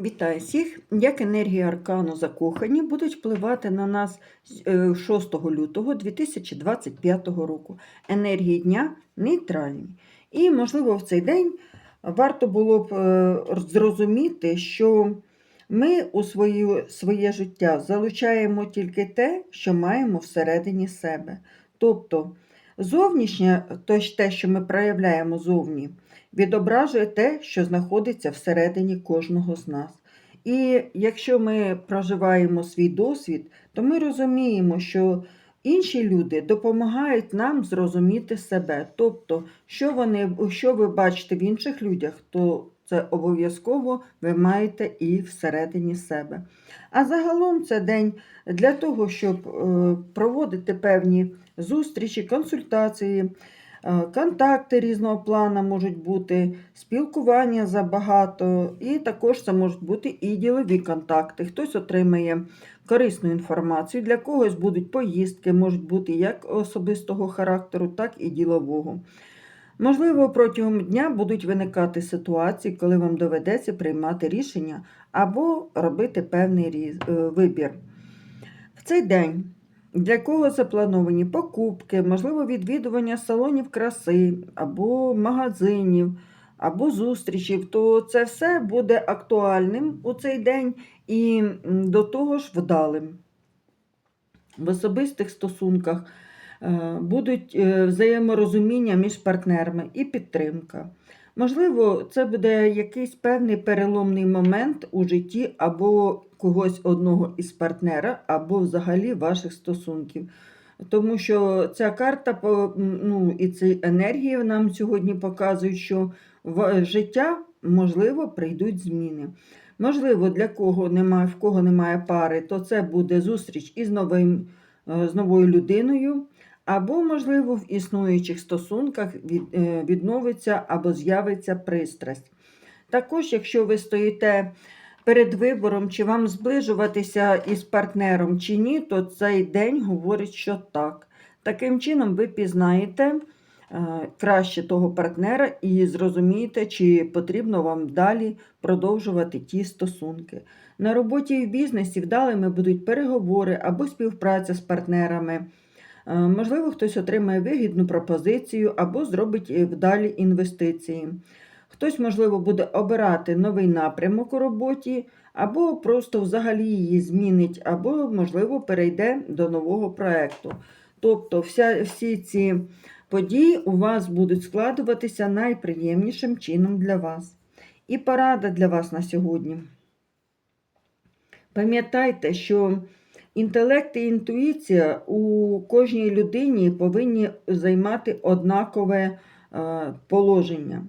Вітаю всіх! Як енергії аркану закохані будуть впливати на нас е, 6 лютого 2025 року. Енергії дня нейтральні. І, можливо, в цей день варто було б е, зрозуміти, що ми у свою, своє життя залучаємо тільки те, що маємо всередині себе. Тобто, зовнішнє, то ж те, що ми проявляємо зовні, відображує те, що знаходиться всередині кожного з нас. І якщо ми проживаємо свій досвід, то ми розуміємо, що інші люди допомагають нам зрозуміти себе. Тобто, що, вони, що ви бачите в інших людях, то це обов'язково ви маєте і всередині себе. А загалом це день для того, щоб е, проводити певні зустрічі, консультації. Е, Контакти різного плану можуть бути, спілкування забагато, і також це можуть бути і ділові контакти. Хтось отримає корисну інформацію, для когось будуть поїздки, можуть бути як особистого характеру, так і ділового. Можливо, протягом дня будуть виникати ситуації, коли вам доведеться приймати рішення або робити певний е, вибір. В цей день для кого заплановані покупки, можливо, відвідування салонів краси або магазинів, або зустрічів, то це все буде актуальним у цей день і до того ж вдалим. В особистих стосунках е, будуть е, взаєморозуміння між партнерами і підтримка. Можливо, це буде якийсь певний переломний момент у житті або когось одного із партнера, або взагалі ваших стосунків. Тому що ця карта ну, і ці енергії нам сьогодні показують, що в життя, можливо, прийдуть зміни. Можливо, для кого немає, в кого немає пари, то це буде зустріч із новим, е, з новою людиною, або, можливо, в існуючих стосунках е, відновиться або з'явиться пристрасть. Також, якщо ви стоїте перед вибором, чи вам зближуватися із партнером чи ні, то цей день говорить, що так. Таким чином, ви пізнаєте е, краще того партнера і зрозумієте, чи потрібно вам далі продовжувати ті стосунки. На роботі і в бізнесі вдалими будуть переговори або співпраця з партнерами. Е, Можливо, хтось отримає вигідну пропозицію або зробить е, вдалі інвестиції. Хтось, можливо, буде обирати новий напрямок у роботі, або просто взагалі її змінить, або, можливо, перейде до нового проєкту. Тобто, вся, всі ці події у вас будуть складуватися найприємнішим чином для вас. І порада для вас на сьогодні. Пам'ятайте, що інтелект і інтуїція у кожній людині повинні займати однакове е, положення.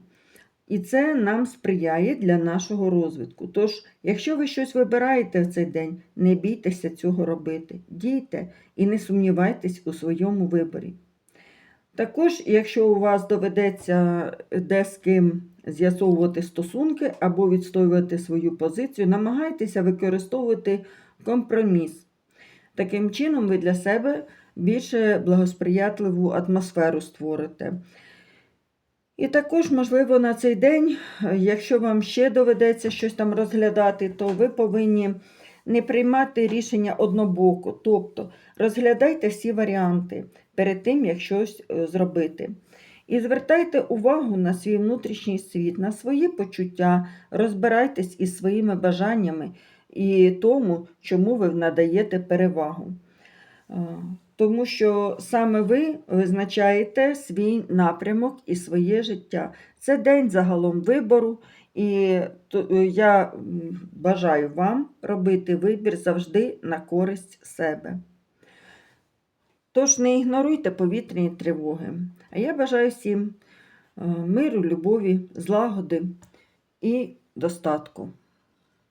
І це нам сприяє для нашого розвитку. Тож, якщо ви щось вибираєте в цей день, не бійтеся цього робити. Дійте і не сумнівайтесь у своєму виборі. Також, якщо у вас доведеться де з ким з'ясовувати стосунки або відстоювати свою позицію, намагайтеся використовувати компроміс. Таким чином, ви для себе більше благосприятливу атмосферу створите. І також, можливо, на цей день, якщо вам ще доведеться щось там розглядати, то ви повинні не приймати рішення однобоко, тобто розглядайте всі варіанти перед тим, як щось е, зробити. І звертайте увагу на свій внутрішній світ, на свої почуття, розбирайтесь із своїми бажаннями і тому, чому ви надаєте перевагу. Е, Тому що саме ви визначаєте свій напрямок і своє життя. Це день загалом вибору, і е, я бажаю вам робити вибір завжди на користь себе. Тож не ігноруйте повітряні тривоги. А я бажаю всім е, миру, любові, злагоди і достатку.